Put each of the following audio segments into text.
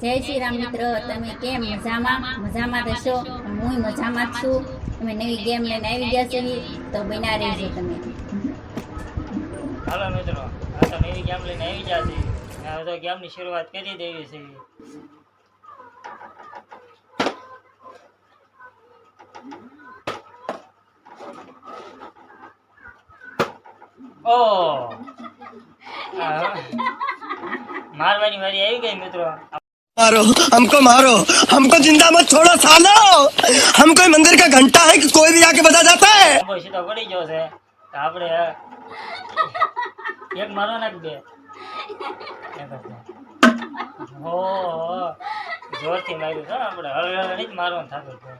જય શ્રી રામ મિત્રો તમે કેમ મજામાં? મજામાં રહેશો હું મજામાં જ છું. તમે નવી ગેમ લઈને આવી ગયા છે તો બના રહેજો તમે. હાલો મિત્રો આ તો નવી ગેમ લઈને આવી ગયા છે હવે તો ગેમની શરૂઆત કરી દેવી છે. ઓ! આ મારવાની વારી આવી ગઈ મિત્રો. मारो हमको मारो हमको जिंदा मत छोड़ो सालो हम कोई मंदिर का घंटा है कि कोई भी आके बता जाता है આંબો સીધો પડી ગયો છે તો આપણે એક મારો નાખ બે એક જ ને. હો હો. જોરથી માર્યું છે આપણે હળવે હળવે નહીં જ મારવાનું થતું છે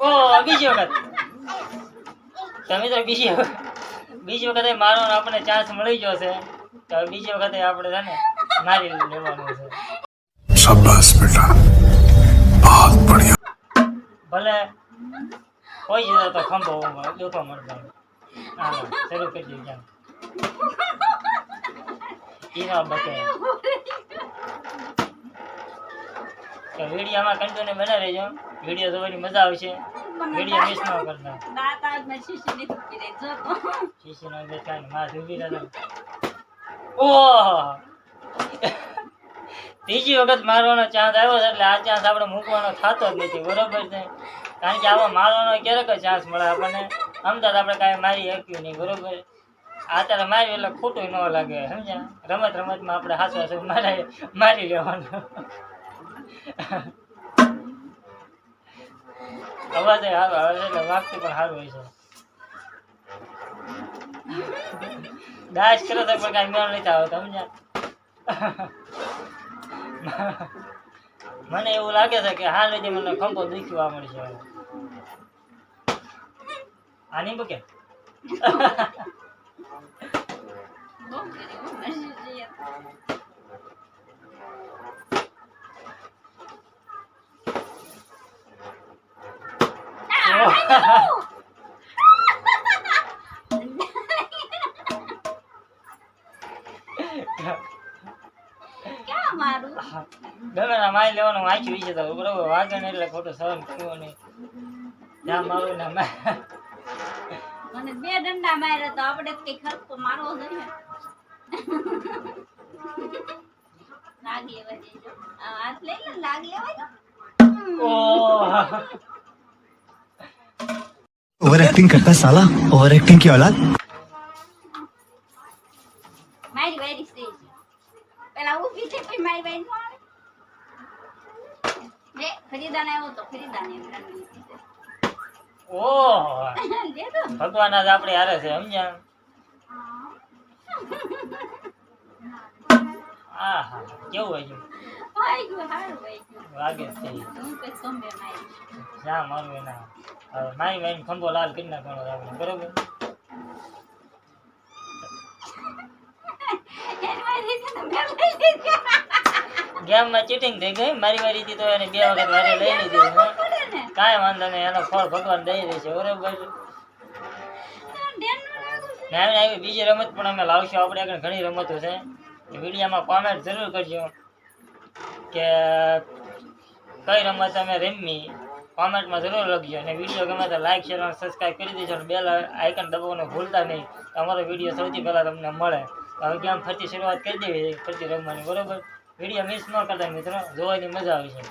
ઓ બીજી વખત તમે તો બીજી વખત બીજી વખતે મારવાનો આપણે ચાન્સ મળી ગયો છે. તો બીજી વખતે આપણે છે ને મારી લેવાનું છે. શાબાશ બેટા. બહુત બઢિયા. ભલે કોઈ જતો તો ખંભો જોતો મળતો હા શરૂ કરી દીધા ઈરા બકે તો વિડીયોમાં કન્ટિન્યુ બના રહેજો. વીડિયો જોવાની મજા આવશે. વીડિયો મિસ ન કરતા. શીશી નો બે માં ડૂબી રહ્યા ઓહ. ત્રીજી વખત મારવાનો ચાન્સ આવ્યો છે એટલે આ ચાન્સ આપણે મૂકવાનો થતો જ નથી. બરોબર છે? કારણ કે આવો મારવાનો ક્યારેક ચાન્સ મળે આપણને. અમદાવાદ આપણે કાંઈ મારી શક્યું નહીં. બરોબર? અત્યારે માર્યું એટલે ખોટું ન લાગે. સમજ્યા? રમત રમતમાં આપણે હાસો હાસો મારી મારી લેવાનું. અવાજ સારો આવે છે વાગતું પણ સારું હોય છે. દાશ કરો તો પણ કાંઈ મેળ નથી આવતો, સમજ્યા? મને એવું લાગે છે કે હાલ જે મને ખંભો દુખવા મળશે. આ નહીં બકે ક્યાં મારું ગમે ના મારી લેવાનું વાંચ્યું વિશે તો બરોબર વાગે એટલે ખોટું સહન કરવું નહીં જ્યાં મારું ને મને બે દંડા માર્યા તો આપણે કઈ ખર્ચો મારવો જોઈએ લાગ લેવા દેજો હાથ લઈ લે લાગ લેવા. ઓહ ओवर एक्टिंग करता साला ओवर एक्टिंग की औलाद મારી વારી સ્ટેજ પેલા ઊભી છે પછી મારી વારી નો આવે લે ખરીદાને આવ્યો તો ખરીદાને એમ કરી ઓહ દે દો ભગવાન આજ આપણે હારે છે સમજ્યા આ હા કેવું હારું વાગે જ મારી મારું એના. હવે મારી મારી ખંભો લાલ કરી નાખવાનો આપણે બરોબર? ગેમમાં ચીટિંગ થઈ ગઈ મારી મારીથી તો એને બે વખત વારે લઈ લીધી. કાંઈ વાંધો નહીં એનો ફળ ભગવાન દઈ દેશે બરોબર? ડેનનું છે? ને આવી બીજી રમત પણ અમે લાવશું આપણે આગળ ઘણી રમતો છે. વિડીયોમાં કોમેન્ટ જરૂર કરજો કે કઈ રમત અમે રમી. કોમેન્ટમાં જરૂર લખજો અને વીડિયો ગમે તો લાઈક શેર અને સબસ્ક્રાઈબ કરી દેજો અને બેલ આઇકન દબાવવાનું ભૂલતા નહીં. તમારો વીડિયો સૌથી પહેલાં તમને મળે. હવે ગેમ ફરતી શરૂઆત કરી દેવી? ફરતી રમવાની, બરાબર? વીડિયો મિસ ન કરતા મિત્રો, જોવાની મજા આવશે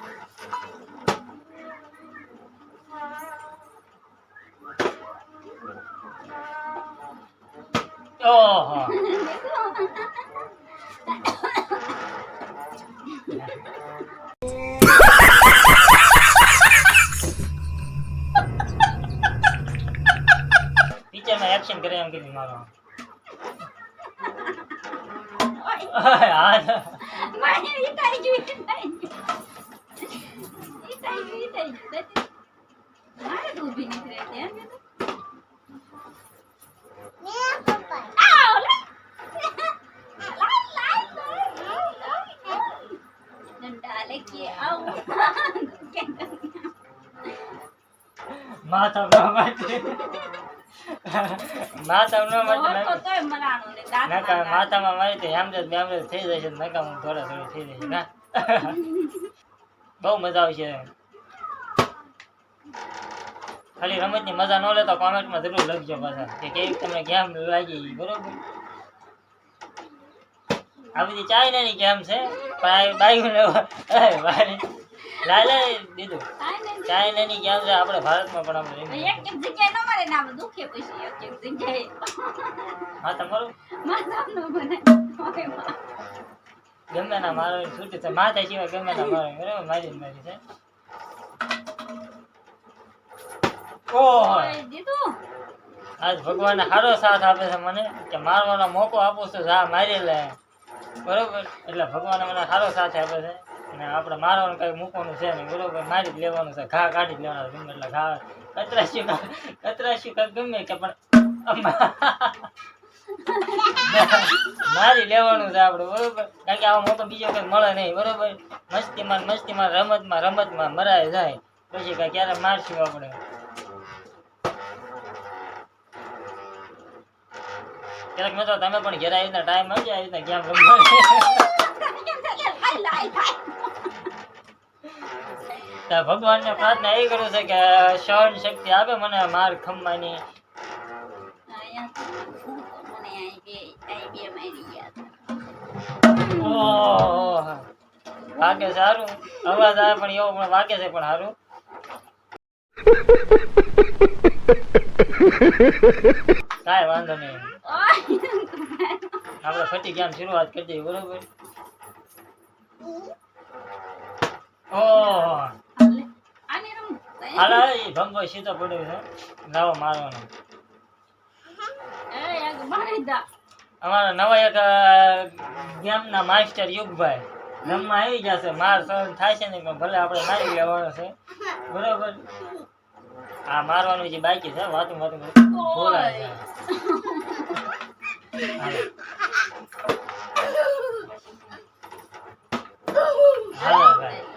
ઓહો. એક્શન કરે એમ કીધું મારો હા મારી વીટાઈ ગયું વીટાઈ ગયું વીટાઈ ગયું વીટાઈ ગયું મારે તો ઊભી નથી રહેતી એમ કીધું. આ ઓલે. લાલ, લાલ, લાલ, લાલ, લાલ. ડંડા લેકે આવું માથા ન માટે માથા ન તો માટે તોય મરાણો ને દાંતમાં નકા દાંત. માથામાં મારી તો હેમરેજ બેમરેજ થઈ જાય છે નકામું થોડા થોડું થઈ જાય ના બહુ મજા આવશે ખાલી રમતની મજા ન લે તો કોમેન્ટમાં જરૂર લખજો પાછા કે કેવી તમને ગેમ લાગી બરોબર આ બધી ચાઇનાની ગેમ છે પણ આ બાઈક લાલે દીધું. ચાઇનાની ગેમ છે? આપણે ભારતમાં પણ આપણે એક એક જગ્યાએ ન મારે ને દુખે પછી એક એક જગ્યાએ. હા તમારું? બને ગમે ના મારો છૂટ છે. માથા સિવાય ગમે ના મારો. બરાબર? મારી મારી છે. ઓહ દીધું? આજ ભગવાન સારો સાથ આપે છે મને કે મારવાનો મોકો આપો છું જા મારી લે. બરોબર? એટલે ભગવાન મને સારો સાથ આપે છે. અને આપણે મારવાનું કઈ મૂકવાનું છે નહીં. બરોબર મારી જ લેવાનું છે. ઘા કાઢી જ લેવાના ગમે એટલે ઘા. કતરાશ્યું કા કતરાશ્યું કા ગમે કે પણ મારી લેવાનું છે આપણે બરોબર? કારણ કે આવો મોકો બીજો કઈ મળે નહીં બરોબર? મસ્તીમાં ને મસ્તીમાં રમતમાં રમતમાં મરાય જાય. પછી કઈ ક્યારે મારશું આપણે? ક્યારેક મિત્રો તમે પણ ઘેર આવી રીતના ટાઈમ આવી જાય આવી રીતના ગેમ કેમ થાય કે હાય લાય થાય તો ભગવાનને પ્રાર્થના એ કરું છે કે સહન શક્તિ આપે મને માર ખમવાની વાગે સારું અવાજ આવે પણ એવો પણ વાગે છે પણ સારું કાંઈ વાંધો નહીં. આપણે ફટી ગયા શરૂઆત કરી દઈએ, બરોબર? ઓહ. હાલે. એ ભંગો સીધો પડ્યો છે. લાવો મારવાનો. અમારા નવા એક ગેમના માસ્ટર યુગભાઈ. રમવા આવી જશે. માર સહન થાય છે ને ભલે આપણે મારી લેવાનો છે. બરોબર? આ મારવાનું જે બાકી છે વાતું વાતું બોલાય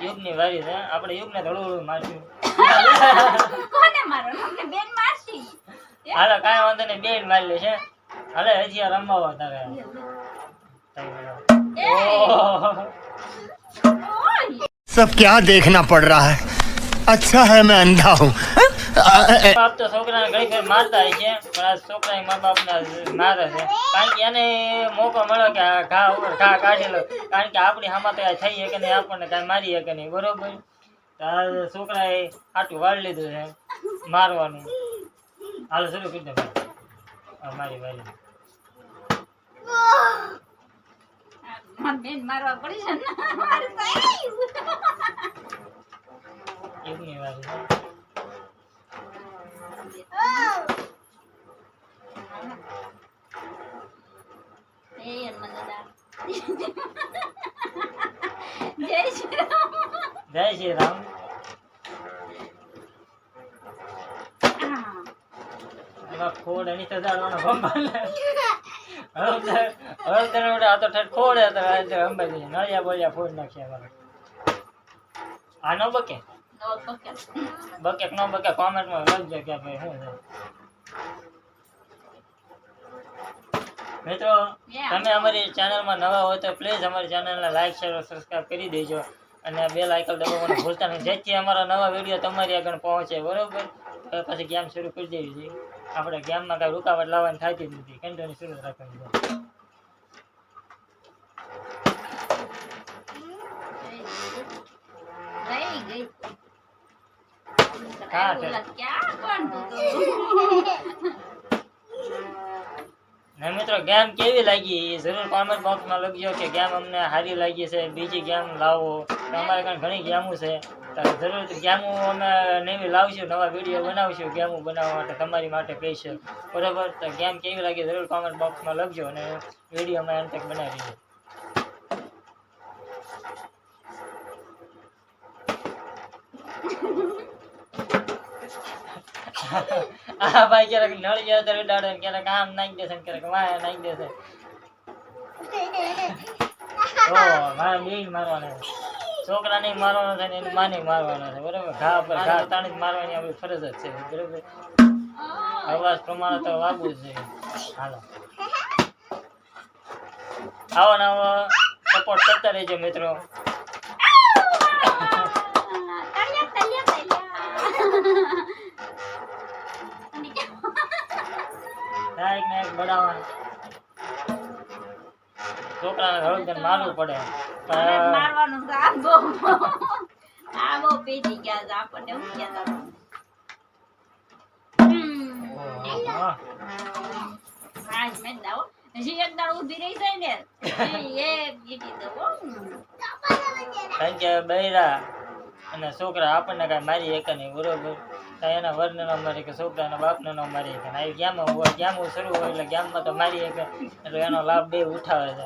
યુગની વારી છે. આપણે યુગને થોડું થોડું મારશું કોને મારો અમને બેન મારશી હાલો કાંઈ વાંધો નહીં બેન મારી લેશે હાલે હજી આ રમવા તારે એ ઓહ ઓય सब क्या देखना पड़ रहा है अच्छा है मैं अंधा हूँ બાપ તો છોકરાને ઘણી ફેર મારતા હોય છે પણ આ છોકરા મા બાપને મારે છે કારણ કે એને મોકો મળ્યો કે આ ઘા ઉપર ઘા કાઢી લો કારણ કે આપણી હામાં તો આ થઈ શકે નહીં આપણને કાંઈ મારી શકે નહીં બરોબર તો આ છોકરાએ આટલું વાળી લીધું છે મારવાનું. હાલ શરૂ કરી દે. મારી બેન મારવા પડી છે ને. મારે સાહેબ. એકની વાળી છે એ મનોદા જય શ્રી રામ જય શ્રી રામ હા. એમાં ખોડ એની સજાડવાનો ભંભાલ હળદર હળદર ઉડે આ તો ઠેઠ ખોડ હે તો આ તો અંબાઈ દઈએ નળિયા બળિયા ફોડ નાખીએ અમારે આ નો બકે? નો પકડ. બકે કે નો બકે? કોમેન્ટમાં લખજો કે ભાઈ શું છે. મિત્રો તમે અમારી ચેનલમાં નવા હોય તો પ્લીઝ અમારી ચેનલને લાઈક શેર સબસ્ક્રાઈબ કરી દેજો. અને બેલ આઇકન દબાવવાનું ભૂલતા નહીં. જેથી અમારા નવા વીડિયો તમારી આગળ પહોંચે બરોબર? પછી ગેમ શરૂ કરી દેવી છે. આપણે ગેમમાં કાંઈ રૂકાવટ લાવવાની થતી જ નથી. કન્ટિન્યુ શરૂ રાખવાની હા, ઓલા ક્યાં પણ હતું? ને મિત્રો ગેમ કેવી લાગી? એ જરૂર કોમેન્ટ બોક્સમાં લખજો કે ગેમ અમને સારી લાગી છે, બીજી ગેમ લાવો. અમારે કાંઈ ઘણી ગેમો છે. જરૂર ગેમો અમે નવી લાવશું, નવા વીડિયો બનાવશું ગેમો બનાવવા માટે તમારી માટે કહીશું. બરાબર? તો ગેમ કેવી લાગી જરૂર કોમેન્ટ બોક્સમાં લખજો અને વીડિયો અમે એમ તક બનાવી દઈશું આ ભાઈ ક્યારેક નળિયા અંદર ઉડાડે ને ક્યારેક આમ નાખી દેશે ક્યારેક વાયા નાખી દેશે. ઓ મારે મારવાના છોકરાને મારવાનો છે ને માને મારવાનો છે બરાબર? ઘા પર ઘા તાણી મારવાની આપણી ફરજ જ છે બરાબર? અવાજ પ્રમાણે તો વાગવું જોઈએ. હાલો. આવો ને આવો. સપોર્ટ કરતા રહેજો મિત્રો. કાંઈક ને એક બડાવા છોકરાને હળદર મારવું પડે મારવાનું આ બહુ આ બહુ પેજી ગયા છે. આપણને હું ગયા હતા? હમ. ઓહો. હા જ મેં દાવો હજી એક ઊભી રહી જાય ને એ એક દો કારણ કે બૈરા અને છોકરા આપણને કાંઈ મારી એક નહીં બરોબર. કાંઈ એના વરને ન મારી કે છોકરાના બાપને ન મારી કે આવી ગામમાં હોય ગામમાં શરૂ હોય એટલે ગામમાં તો મારી કે એટલે એનો લાભ બે ઉઠાવે છે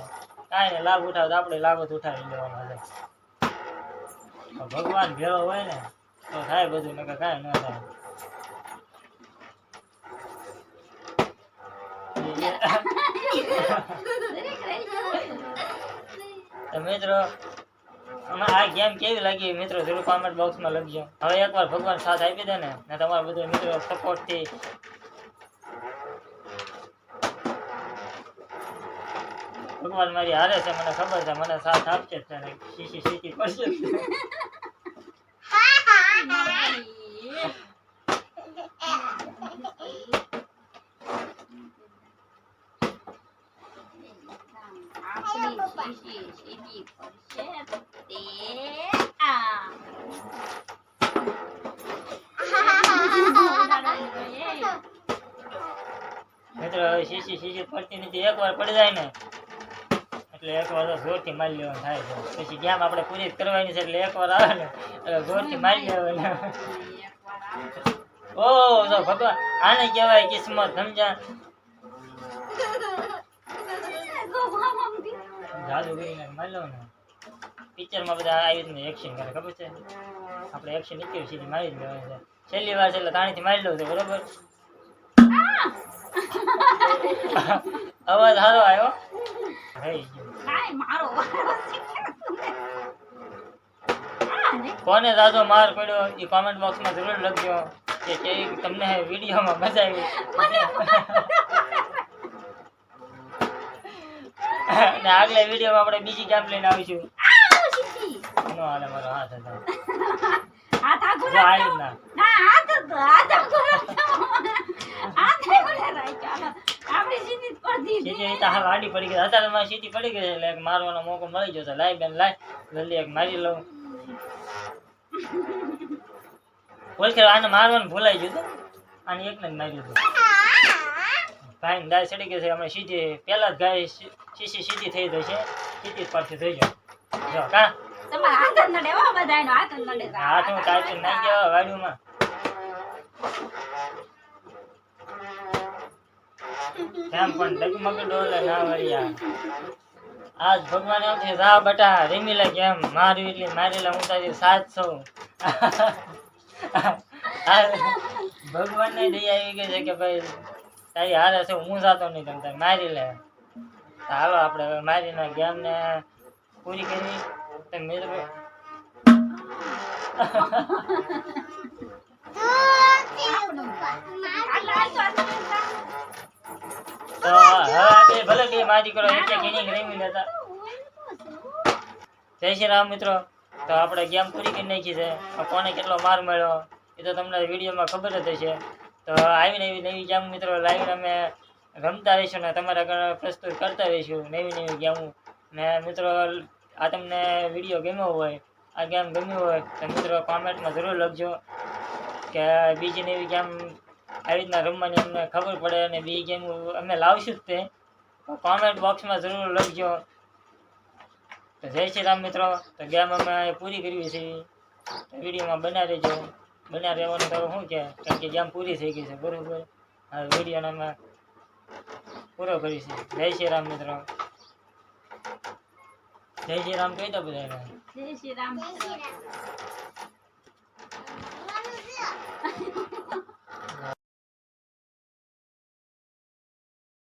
કાંઈ ને લાભ ઉઠાવે તો આપણે લાભ જ ઉઠાવી લેવાનો છે ભગવાન ભેળો હોય ને તો થાય બધું નકર કાંઈ ન થાય. તો મિત્રો આ ગેમ કેવી લાગી મિત્રો? જરૂર કોમેન્ટ બોક્સમાં લખજો. હવે એકવાર ભગવાન સાથ આપી દે ને ને તમારા બધા મિત્રો સપોર્ટથી ભગવાન મારી હારે છે, મને ખબર છે, મને સાથ આપશે શીખી શીખી પડશે શીશી સીધી પડશે તે આ મિત્રો હવે શીશી શીશી પડતી નથી એકવાર પડી જાય ને એટલે એકવાર તો જોરથી મારી લેવાનું થાય છે. પછી ગેમ આપણે પૂરી કરવાની છે એટલે એકવાર આવે ને એટલે જોરથી મારી લેવાનું. ઓ ભગવાન આને કહેવાય કિસ્મત સમજ્યા? જાદુ કરીને મારી લો ને પિક્ચરમાં બધા આવી રીતનું એક્શન કરે ખબર છે? આપણે એક્શન નીકળી સીધી મારી જ લેવાની છે. છેલ્લી વાર છે એટલે તાણીથી મારી લઉં છું બરોબર? અવાજ સારો આવ્યો? કોને દાદો માર પડ્યો એ કોમેન્ટ બોક્સમાં જરૂર લખજો કે તમને વિડીયોમાં મજા આવી. અને આગલા વિડીયોમાં આપણે બીજી ગેમ લઈને આવીશું નો હાલે મારો હાથ હતો હાથ આઘો જો આ રાખજો. રીતના ના હાથ હતો, હાથ રાખજો. હાથ રાખજો. ચાલો. આપણી સીધી પડી પડતી સીધી છે. વાડી પડી ગઈ અત્યારે માં સીધી પડી ગઈ એટલે એક મારવાનો મોકો મળી જશે લાઈ બેન લાઈ જલ્દી એક મારી લઉં ઓળખે આને મારવાનું ભૂલાઈ ગયું હતું આને એકને જ માર્યું હતું ગાય ગાય ચડી ગઈ છે અમે સીધી પેલા જ ગાય સી- શીશી સીધી થઈ જશે સીધી પરથી થઈ જાય જો કા? તમારા હાથ જ નડે હો બધાયનો હાથ જ નડે હાથ હું કાઢી નાઈ ગયો વાડીમાં. કેમ પણ ડગમગ ડોલે ના વળ્યા આજ ભગવાન એમ છે જા બટા રીમી લાગે એમ મારી એટલે મારી લે સાત છું ભગવાન ને દયા આવી ગઈ છે કે ભાઈ તારી હારે છે હું જાતો નહીં તમ તારે મારી લે. હાલો આપણે હવે મારીને ગેમ ને પૂરી કરી. તો લેતા. જય શ્રી રામ મિત્રો. તો આપણે ગેમ પૂરી કરી નાખી છે. કોને કેટલો માર મળ્યો, એ તો તમને વિડીયોમાં ખબર જ હશે. તો આવી નવી નવી ગેમ મિત્રો લાવીને અમે રમતા રહીશું ને તમારા આગળ પ્રસ્તુત કરતા રહીશું. નવી નવી ગેમો ને મિત્રો, આ તમને વીડિયો ગમ્યો હોય, આ ગેમ ગમ્યું હોય, તો મિત્રો કોમેન્ટમાં જરૂર લખજો કે બીજી નવી ગેમ આવી રીતના રમવાની અમને ખબર પડે અને બીજી ગેમ અમે લાવશું જ તે. કોમેન્ટ બોક્સમાં જરૂર લખજો. તો જય શ્રી રામ મિત્રો. તો ગેમ અમે પૂરી કરવી છે. વિડીયોમાં બનાવી રહેજો બના રહેવાનું તો શું કે કારણ કે જેમ પૂરી થઈ ગઈ છે બરોબર? હવે વિડીયોને અમે પૂરો કરીશું. જય શ્રી રામ મિત્રો. જય શ્રી રામ કહી દો બધાને. જય શ્રી રામ.